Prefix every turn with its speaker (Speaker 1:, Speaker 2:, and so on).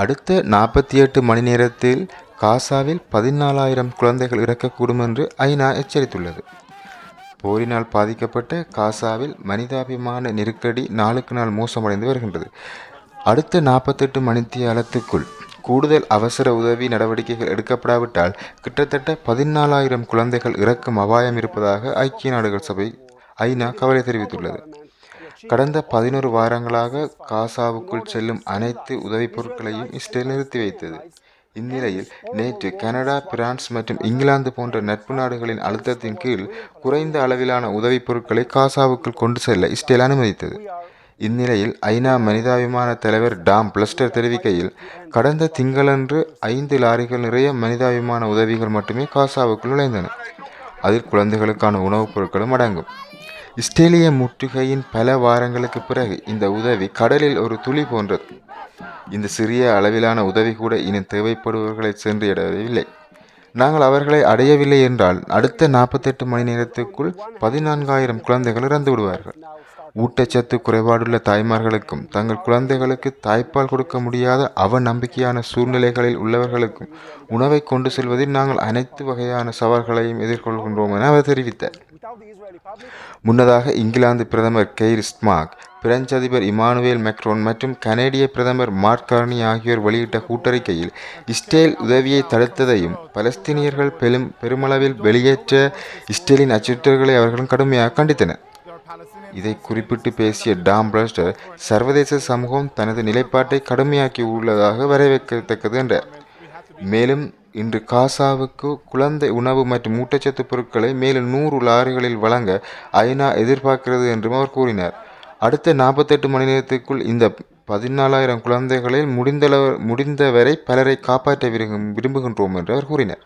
Speaker 1: அடுத்த நாற்பத்தி எட்டு மணி நேரத்தில் காசாவில் பதினாலாயிரம் குழந்தைகள் இறக்கக்கூடும் என்று ஐநா எச்சரித்துள்ளது. போரினால் பாதிக்கப்பட்ட காசாவில் மனிதாபிமான நெருக்கடி நாளுக்கு நாள் மோசமடைந்து வருகின்றது. அடுத்த நாற்பத்தெட்டு மணித்தியாலத்துக்குள் கூடுதல் அவசர உதவி நடவடிக்கைகள் எடுக்கப்படாவிட்டால் கிட்டத்தட்ட பதினாலாயிரம் குழந்தைகள் இறக்கும் அபாயம் இருப்பதாக ஐக்கிய நாடுகள் சபை ஐநா கவலை தெரிவித்துள்ளது. கடந்த பதினோரு வாரங்களாக காசாவுக்குள் செல்லும் அனைத்து உதவிப் பொருட்களையும் இஸ்ரேல் நிறுத்தி வைத்தது. இந்நிலையில் நேற்று கனடா பிரான்ஸ் மற்றும் இங்கிலாந்து போன்ற நட்பு நாடுகளின் அழுத்தத்தின் கீழ் குறைந்த அளவிலான உதவிப் பொருட்களை காசாவுக்குள் கொண்டு செல்ல இஸ்ரேல் அனுமதித்தது. இந்நிலையில் ஐநா மனிதாபிமான தலைவர் டாம் பிளஸ்டர் தெரிவிக்கையில் கடந்த திங்களன்று ஐந்து லாரிகள் நிறைய மனிதாபிமான உதவிகள் மட்டுமே காசாவுக்குள் நுழைந்தன. அதில் குழந்தைகளுக்கான உணவுப் பொருட்களும் அடங்கும். இஸ்ரேலிய முற்றுகையின் பல வாரங்களுக்கு பிறகு இந்த உதவி கடலில் ஒரு துளி போன்றது. இந்த சிறிய அளவிலான உதவி கூட இனி தேவைப்படுபவர்களை சென்றடையவில்லை. நாங்கள் அவர்களை அடையவில்லை என்றால் அடுத்த நாற்பத்தெட்டு மணி நேரத்துக்குள் பதினான்காயிரம் குழந்தைகள் இறந்து விடுவார்கள். ஊட்டச்சத்து குறைபாடுள்ள தாய்மார்களுக்கும் தங்கள் குழந்தைகளுக்கு தாய்ப்பால் கொடுக்க முடியாத அவ நம்பிக்கையான சூழ்நிலைகளில் உள்ளவர்களுக்கும் உணவை கொண்டு செல்வதில் நாங்கள் அனைத்து வகையான சவால்களையும் எதிர்கொள்கின்றோம் என அவர் தெரிவித்தார். முன்னதாக இங்கிலாந்து பிரதமர் கெய்ர் ஸ்மாக் பிரெஞ்சு அதிபர் இமானுவேல் மெக்ரோன் மற்றும் கனேடிய பிரதமர் மார்க் கார்னி ஆகியோர் வெளியிட்ட கூட்டறிக்கையில் இஸ்ரேல் உதவியை தடுத்ததையும் பலஸ்தீனியர்கள் பெரும் பெருமளவில் வெளியேற்ற இஸ்ரேலின் அச்சுறுத்தல்களை அவர்களும் கடுமையாக கண்டித்தனர். இதை குறிப்பிட்டு பேசிய டாம் பிரஸ்டர் சர்வதேச சமூகம் தனது நிலைப்பாட்டை கடுமையாக்கி உள்ளதாக வரவேற்கத்தக்கது என்றார் மேலும் இன்று காசாவுக்கு குழந்தை உணவு மற்றும் ஊட்டச்சத்து பொருட்களை மேலும் நூறு லாரிகளில் வழங்க ஐநா எதிர்பார்க்கிறது என்றும் அவர் கூறினார். அடுத்த நாற்பத்தெட்டு மணி நேரத்திற்குள் இந்த பதினாலாயிரம் குழந்தைகளில் முடிந்தளவு முடிந்தவரை பலரை காப்பாற்ற விரும்புகின்றோம் என்று அவர் கூறினார்.